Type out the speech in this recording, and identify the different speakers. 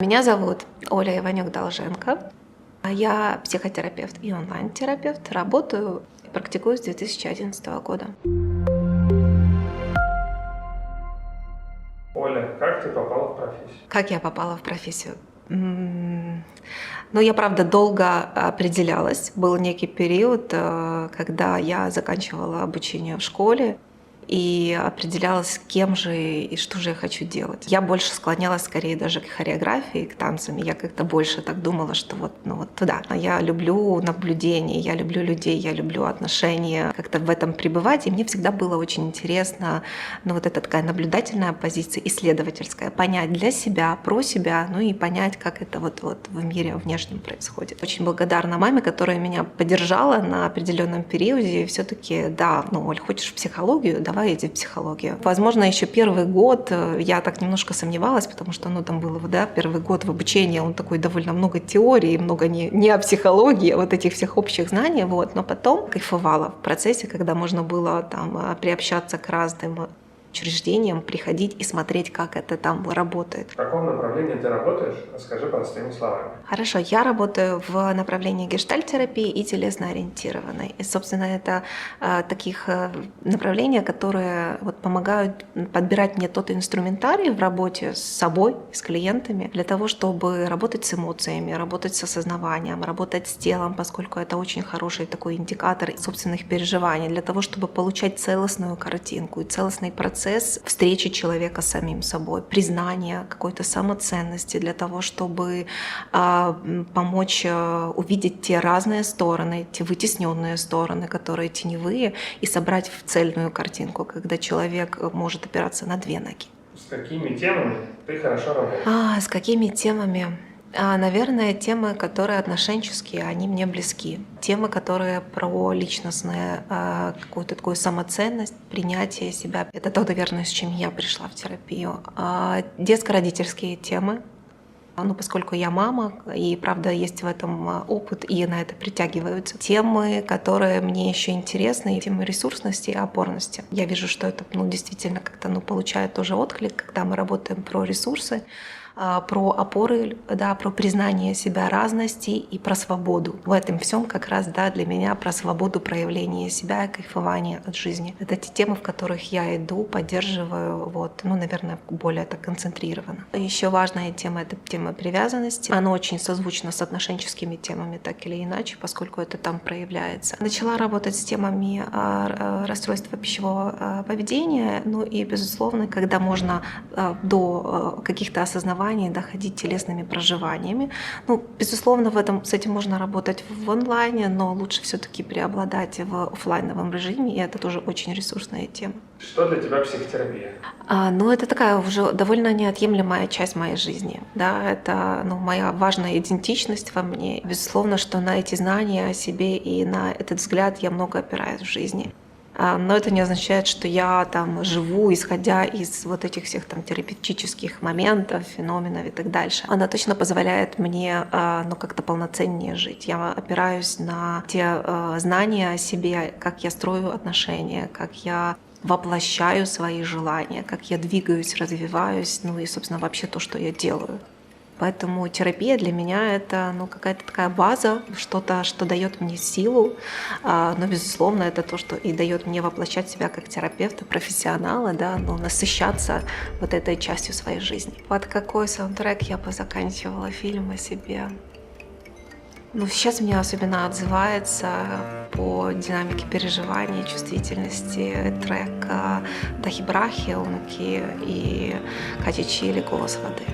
Speaker 1: Меня зовут Оля Иванюк-Долженко. Я психотерапевт и онлайн-терапевт. Работаю и практикую с 2011 года.
Speaker 2: Оля, как ты попала в профессию?
Speaker 1: Как я попала в профессию? Ну, я, правда, долго определялась. Был некий период, э, когда я заканчивала обучение в школе и определялась, кем же и что же я хочу делать. Я больше склонялась скорее даже к хореографии, к танцам. Я как-то больше так думала, что вот, ну вот туда. Я люблю наблюдение, я люблю людей, я люблю отношения, как-то в этом пребывать. И мне всегда было очень интересно, ну вот эта такая наблюдательная позиция, исследовательская, понять для себя, про себя, ну и понять, как это вот, вот в мире внешнем происходит. Очень благодарна маме, которая меня поддержала на определенном периоде. Все-таки, да, ну, Оль, хочешь психологию, давай иди в психологию. Возможно, еще первый год э, я так немножко сомневалась, потому что, ну, там было, да, первый год в обучении, он такой довольно много теории, много не, не о психологии, а вот этих всех общих знаний, вот. Но потом кайфовала в процессе, когда можно было там э, приобщаться к разным учреждениям, приходить и смотреть, как это там работает.
Speaker 2: В каком направлении ты работаешь? Расскажи простыми словами.
Speaker 1: Хорошо, я работаю в направлении гештальтерапии и телесно-ориентированной. И, собственно, это э, таких э, направления, которые вот, помогают подбирать мне тот инструментарий в работе с собой, с клиентами, для того, чтобы работать с эмоциями, работать с осознаванием, работать с телом, поскольку это очень хороший такой индикатор собственных переживаний, для того, чтобы получать целостную картинку и целостный процесс встречи человека с самим собой, признания какой-то самоценности для того, чтобы а, помочь а, увидеть те разные стороны, те вытесненные стороны, которые теневые, и собрать в цельную картинку, когда человек э, может опираться на две ноги.
Speaker 2: С какими темами ты хорошо работаешь?
Speaker 1: А, с какими темами? А, наверное, темы, которые отношенческие, они мне близки. Темы, которые про личностную а, какую-то такую самоценность, принятие себя. Это то, наверное, с чем я пришла в терапию. А, детско-родительские темы, ну, поскольку я мама, и правда есть в этом опыт, и на это притягиваются темы, которые мне еще интересны, темы ресурсности и опорности. Я вижу, что это ну, действительно как-то ну, получает тоже отклик, когда мы работаем про ресурсы, про опоры, да, про признание себя разности и про свободу. В этом всем как раз да, для меня про свободу проявления себя и кайфования от жизни. Это те темы, в которых я иду, поддерживаю, вот, ну, наверное, более так концентрированно. Еще важная тема — это тема привязанности. Она очень созвучна с отношенческими темами, так или иначе, поскольку это там проявляется. Начала работать с темами а, а, расстройства пищевого а, поведения, ну и, безусловно, когда можно а, до а, каких-то осознаваний доходить телесными проживаниями. Ну, безусловно, в этом, с этим можно работать в онлайне, но лучше все-таки преобладать в офлайновом режиме, и это тоже очень ресурсная тема.
Speaker 2: Что для тебя психотерапия?
Speaker 1: А, ну, это такая уже довольно неотъемлемая часть моей жизни. Да, это ну, моя важная идентичность во мне. Безусловно, что на эти знания о себе и на этот взгляд я много опираюсь в жизни. А, Но это не означает, что я там живу, исходя из вот этих всех там терапевтических моментов, феноменов и так дальше. Она точно позволяет мне а, ну, как-то полноценнее жить. Я опираюсь на те а, знания о себе, как я строю отношения, как я воплощаю свои желания, как я двигаюсь, развиваюсь, ну и, собственно, вообще то, что я делаю. Поэтому терапия для меня это ну, какая-то такая база, что-то, что дает мне силу, а, но, безусловно, это то, что и дает мне воплощать себя как терапевта, профессионала, да, ну, насыщаться вот этой частью своей жизни. Под какой саундтрек я бы заканчивала фильм о себе? Ну, сейчас мне особенно отзывается по динамике переживаний, чувствительности трек Дахи Брахи, и Кати Чили «Голос воды».